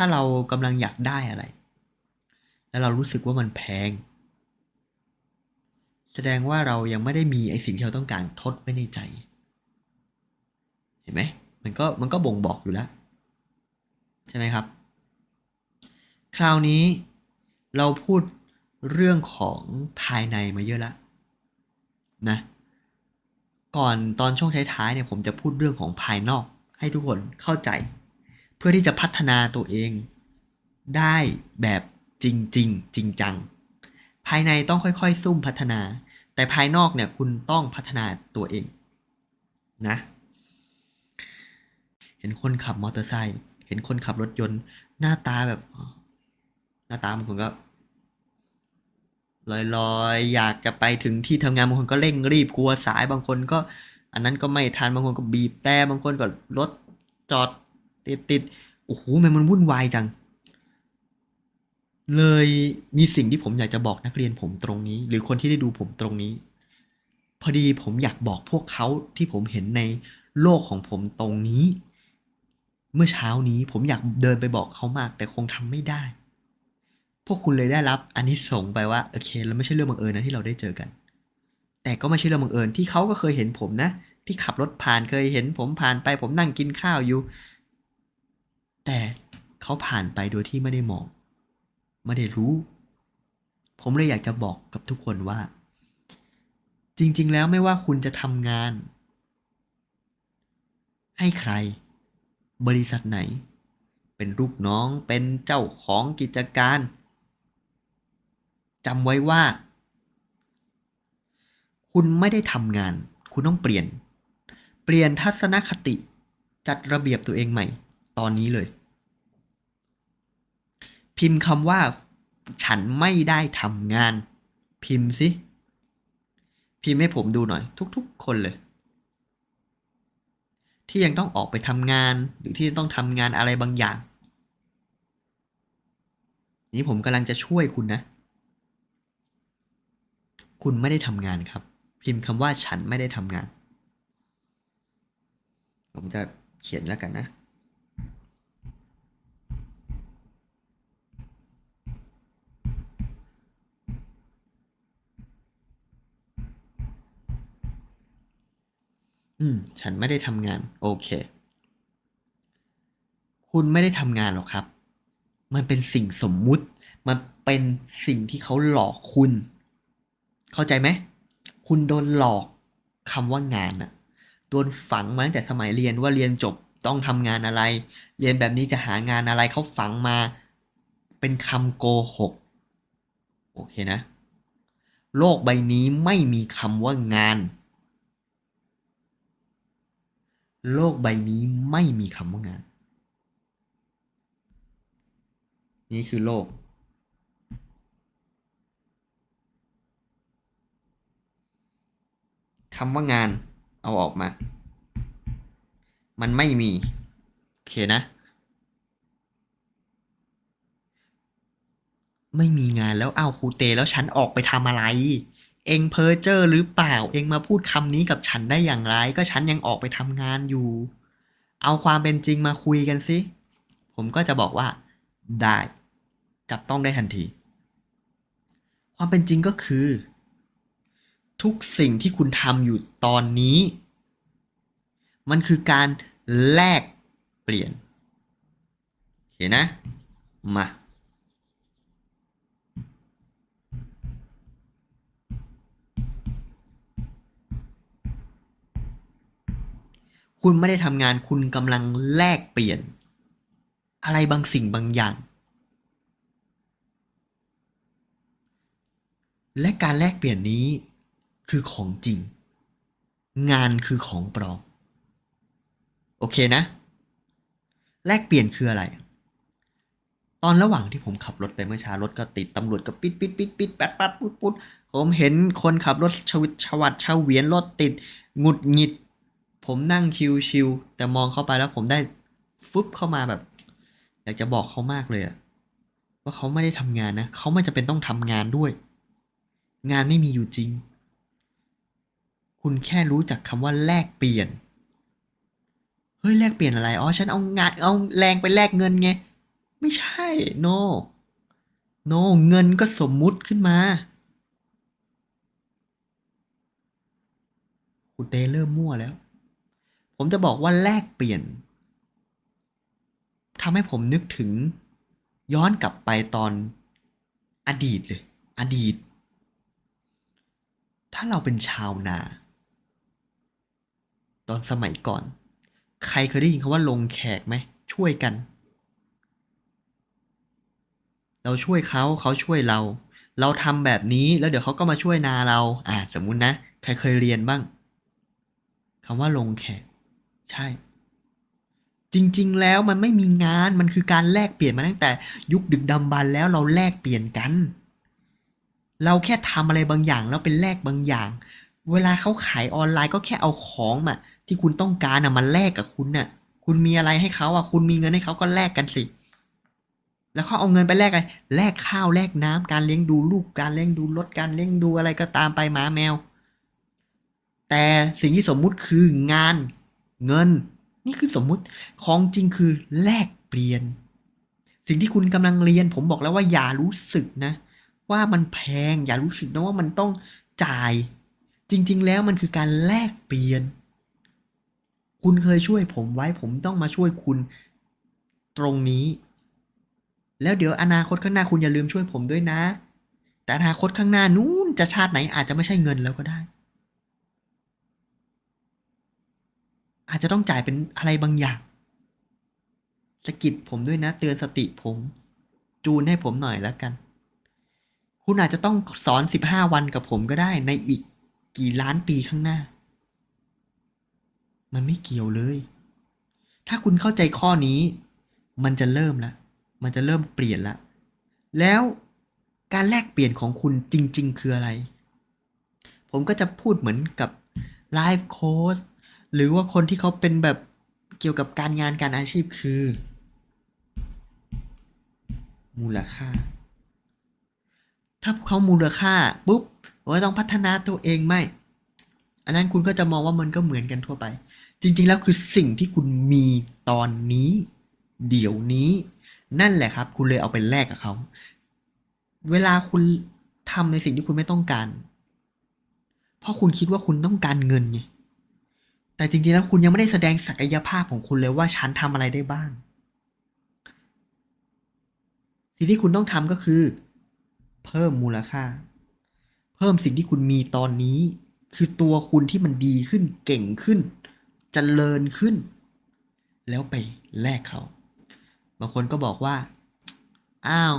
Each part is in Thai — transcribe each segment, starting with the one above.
ถ้าเรากำลังอยากได้อะไร แล้วเรารู้สึกว่ามันแพง แสดงว่าเรายังไม่ได้มีไอสิ่งที่เราต้องการทดไว้ในใจ เห็นไหมมันก็มันก็บ่งบอกอยู่แล้ว ใช่ไหมครับ คราวนี้เราพูดเรื่องของภายในมาเยอะแล้วนะ ก่อนตอนช่วงท้ายๆเนี่ยผมจะพูดเรื่องของภายนอกให้ทุกคนเข้าใจ เพื่อที่จะพัฒนาตัวเอง ได้แบบจริงๆจริงจัง ภายในต้องค่อยๆ ซุ่มพัฒนา แต่ภายนอกเนี่ยคุณต้องพัฒนาตัวเองนะ เห็นคนขับมอเตอร์ไซค์เห็นคนขับรถยนต์หน้าตาแบบ หน้าตาบางคนก็ลอยๆ อยากจะไปถึงที่ทำงานบางคนก็เร่งรีบกลัวสายบางคนก็ อันนั้นก็ไม่ทันบางคนก็บีบแต่บางคนก็รถจอด ติดติดโอ้โหมันมันวุ่นวายจัง เลยมีสิ่งที่ผมอยากจะบอกนักเรียนผมตรงนี้ หรือคนที่ได้ดูผมตรงนี้ พอดีผมอยากบอกพวกเขาที่ผมเห็นในโลกของผมตรงนี้ เมื่อเช้านี้ผมอยากเดินไปบอกเขามาก แต่คงทำไม่ได้ พวกคุณเลยได้รับอันนี้ส่งไปว่าโอเคแล้วไม่ใช่เรื่องบังเอิญนะที่เราได้เจอกัน แต่ก็ไม่ใช่เรื่องบังเอิญที่เขาก็เคยเห็นผมนะ ที่ขับรถผ่านเคยเห็นผมผ่านไปผมนั่งกินข้าวอยู่ แต่เขาผ่านไปโดยที่ไม่ได้มอง ไม่ได้รู้ ผมเลยอยากจะบอกกับทุกคนว่า จริง ๆ แล้วไม่ว่าคุณจะทำงาน ให้ใคร บริษัทไหน เป็นลูกน้อง เป็นเจ้าของกิจการจำไว้ว่า คุณไม่ได้ทำงาน คุณต้องเปลี่ยน เปลี่ยนทัศนคติ จัดระเบียบตัวเองใหม่ ตอนนี้เลย พิมพ์คำว่า ฉันไม่ได้ทำงาน พิมพ์สิ พิมพ์ให้ผมดูหน่อย ทุกๆ คนเลย ที่ยังต้องออกไปทำงาน หรือที่ต้องทำงานอะไรบางอย่าง นี่ผมกำลังจะช่วยคุณนะ คุณไม่ได้ทำงานครับ พิมพ์คำว่าฉันไม่ได้ทำงาน ผมจะเขียนแล้วกันนะ อืม ฉันไม่ได้ทำงาน โอเค คุณไม่ได้ทำงานหรอกครับ มันเป็นสิ่งสมมุติ มันเป็นสิ่งที่เขาหลอกคุณ เข้าใจไหม คุณโดนหลอกคำว่างานน่ะโดนฝังมาตั้งแต่สมัยเรียนว่าเรียนจบต้องทำงานอะไร เรียนแบบนี้จะหางานอะไรเขาฝังมา เป็นคำโกหก โอเคนะ โลกใบนี้ไม่มีคำว่างาน โลกใบนี้ไม่มีคำว่างาน นี่คือโลก คำว่างานเอาออกมา มันไม่มี โอเคนะ ไม่มีงานแล้วอ้าวครูเตแล้วฉันออกไปทำอะไร เองเพ้อเจ้อหรือเปล่า เองมาพูดคำนี้กับฉันได้อย่างไร ก็ฉันยังออกไปทำงานอยู่ เอาความเป็นจริงมาคุยกันสิ ผมก็จะบอกว่า ได้ จับต้องได้ทันที ความเป็นจริงก็คือ ทุกสิ่งที่คุณทำอยู่ตอนนี้ มันคือการแลกเปลี่ยนโอเคนะ มา คุณไม่ได้ทำงานคุณกำลังแลกเปลี่ยน อะไรบางสิ่งบางอย่าง และการแลกเปลี่ยนนี้คือของจริง งานคือของปลอมโอเคนะ แลกเปลี่ยนคืออะไร ตอนระหว่างที่ผมขับรถไปเมื่อเช้ารถก็ติดตำรวจก็ปิดปิดปิดปิดแปดปัดปุ๊ดปุ๊ดผมเห็นคนขับรถชวิตชวัดชาวเวียนรถติดหงุดหงิด ผมนั่งชิวๆแต่มองเข้าไปแล้วผมได้ฟึบเข้ามาแบบ อยากจะบอกเขามากเลยอะว่าเขาไม่ได้ทำงานนะเขาไม่จำเป็นต้องทำงานด้วย งานไม่มีอยู่จริง คุณแค่รู้จักคำว่าแลกเปลี่ยนเฮ้ยแลกเปลี่ยนอะไรอ๋อฉันเอางานเอาแรงไปแลกเงินไง ไม่ใช่ no no เงินก็สมมุติขึ้นมาคุณเตเริ่มมั่วแล้ว ผมจะบอกว่าแลกเปลี่ยนทำให้ผมนึกถึงย้อนกลับไปตอนอดีตเลย อดีต ถ้าเราเป็นชาวนา ตอนสมัยก่อน ใครเคยได้ยินคำว่าลงแขกไหม ช่วยกัน เราช่วยเขาเขาช่วยเรา เราทำแบบนี้แล้วเดี๋ยวเขาก็มาช่วยนาเรา อ่าสมมุตินะ ใครเคยเรียนบ้างคำว่าลงแขก ใช่ จริง ๆ แล้วมันไม่มีงานมันคือการแลกเปลี่ยนมาตั้งแต่ ยุคดึกดำบรรพ์แล้วเราแลกเปลี่ยนกัน เราแค่ทำอะไรบางอย่างแล้วเป็นแลกบางอย่าง เวลาเขาขายออนไลน์ก็แค่เอาของมาที่คุณต้องการอะมาแลกกับคุณน่ะ คุณมีอะไรให้เขาอะคุณมีเงินให้เขาก็แลกกันสิแล้วเขาเอาเงินไปแลกอะไรแลกข้าวแลกน้ำการเลี้ยงดูลูกการเลี้ยงดูรถการเลี้ยงดูอะไรก็ตามไปหมาแมว แต่สิ่งที่สมมุติคืองาน เงิน นี่คือสมมุติของจริงคือแลกเปลี่ยน สิ่งที่คุณกำลังเรียน ผมบอกแล้วว่าอย่ารู้สึกนะ ว่ามันแพงอย่ารู้สึกนะว่ามันต้องจ่าย จริง ๆ แล้วมันคือการแลกเปลี่ยน คุณเคยช่วยผมไว้ ผมต้องมาช่วยคุณตรงนี้ แล้วเดี๋ยวอนาคตข้างหน้าคุณอย่าลืมช่วยผมด้วยนะ แต่อนาคตข้างหน้านู้นจะชาติไหนอาจจะไม่ใช่เงินแล้วก็ได้ อาจจะต้องจ่ายเป็นอะไรบางอย่างสะกิดผมด้วยนะเตือนสติผม จูนให้ผมหน่อยแล้วกัน คุณอาจจะต้องสอนสิบห้าวันกับผมก็ได้ในอีกกี่ล้านปีข้างหน้า มันไม่เกี่ยวเลย ถ้าคุณเข้าใจข้อนี้ มันจะเริ่มแล้วมันจะเริ่มเปลี่ยนละ แล้วการแลกเปลี่ยนของคุณจริง ๆ คืออะไร ผมก็จะพูดเหมือนกับไลฟ์โค้ช หรือว่าคนที่เขาเป็นแบบเกี่ยวกับการงานการอาชีพคือ มูลค่า ถ้าเขามูลค่าปุ๊บว่าต้องพัฒนาตัวเองไม่ อันนั้นคุณก็จะมองว่ามันก็เหมือนกันทั่วไป จริง ๆ แล้วคือสิ่งที่คุณมีตอนนี้ เดี๋ยวนี้ นั่นแหละครับ คุณเลยเอาไปแลกกับเขา เวลาคุณทำในสิ่งที่คุณไม่ต้องการ เพราะคุณคิดว่าคุณต้องการเงินไง แต่จริงๆแล้วคุณยังไม่ได้แสดงศักยภาพของคุณเลยว่าฉันทำอะไรได้บ้าง สิ่งที่คุณต้องทำก็คือ เพิ่มมูลค่า เพิ่มสิ่งที่คุณมีตอนนี้ คือตัวคุณที่มันดีขึ้นเก่งขึ้นจเจริญขึ้น แล้วไปแลกเขา บางคนก็บอกว่า อ้าว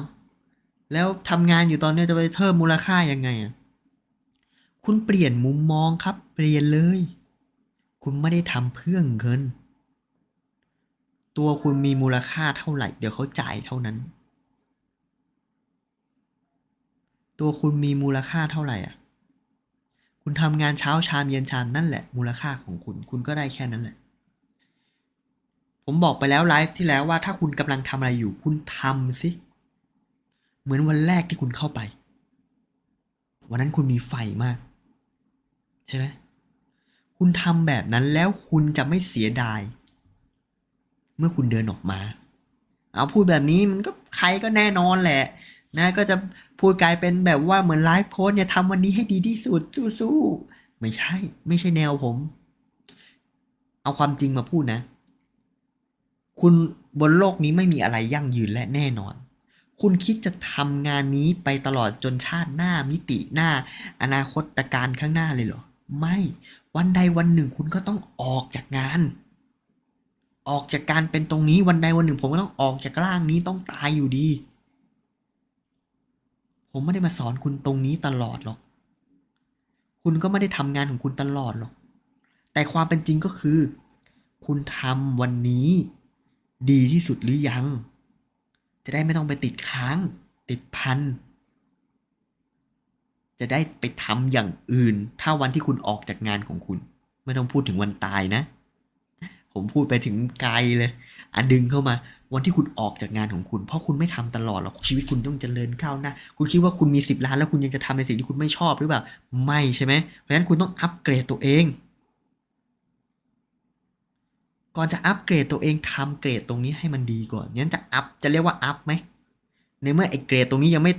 แล้วทำงานอยู่ตอนนี้จะไปเพิ่มมูลค่ายังไงอะคุณเปลี่ยนมุมมองครับ เปลี่ยนเลย คุณไม่ได้ทำเพื่อเงิน ตัวคุณมีมูลค่าเท่าไหร่ เดี๋ยวเขาจ่ายเท่านั้น ตัวคุณมีมูลค่าเท่าไหร่อะ คุณทำงานเช้าชามเย็นชามนั่นแหละ มูลค่าของคุณ คุณก็ได้แค่นั้นแหละ ผมบอกไปแล้วไลฟ์ที่แล้วว่าถ้าคุณกำลังทำอะไรอยู่ คุณทำสิ เหมือนวันแรกที่คุณเข้าไป วันนั้นคุณมีไฟมาก ใช่ไหม คุณทำแบบนั้นแล้วคุณจะไม่เสียดาย เมื่อคุณเดินออกมา เอาพูดแบบนี้มันก็ใครก็แน่นอนแหละ นะก็จะพูดกลายเป็นแบบว่าเหมือนไลฟ์โค้ดเนี่ยทำวันนี้ให้ดีที่สุดสู้ๆไม่ใช่ ไม่ใช่แนวผม เอาความจริงมาพูดนะ คุณบนโลกนี้ไม่มีอะไรยั่งยืนและแน่นอน คุณคิดจะทำงานนี้ไปตลอดจนชาติหน้ามิติหน้า อนาคตการข้างหน้าเลยเหรอ ไม่วันใดวันหนึ่งคุณก็ต้องออกจากงาน ออกจากการเป็นตรงนี้วันใดวันหนึ่ง ผมก็ต้องออกจากร่างนี้ต้องตายอยู่ดี ผมไม่ได้มาสอนคุณตรงนี้ตลอดหรอก คุณก็ไม่ได้ทำงานของคุณตลอดหรอก แต่ความเป็นจริงก็คือ คุณทำวันนี้ ดีที่สุดหรือยัง จะได้ไม่ต้องไปติดค้าง ติดพัน จะได้ไปทำอย่างอื่น ถ้าวันที่คุณออกจากงานของคุณ ไม่ต้องพูดถึงวันตายนะ ผมพูดไปถึงไกลเลยอันดึงเข้ามา วันที่คุณออกจากงานของคุณ เพราะคุณไม่ทำตลอดหรอกชีวิตคุณต้องเจริญก้าวหน้าคุณคิดว่าคุณมีสิบล้านแล้วคุณยังจะทำในสิ่งที่คุณไม่ชอบหรือเปล่าไม่ใช่ไหมเพราะฉะนั้นคุณต้องอัปเกรดตัวเอง ก่อนจะอัปเกรดตัวเองทำเกรดตรงนี้ให้มันดีก่อนงั้นจะอัพจะเรียกว่าอัพไหมในเมื่อไอ้เกรดตรงนี้ยังไม่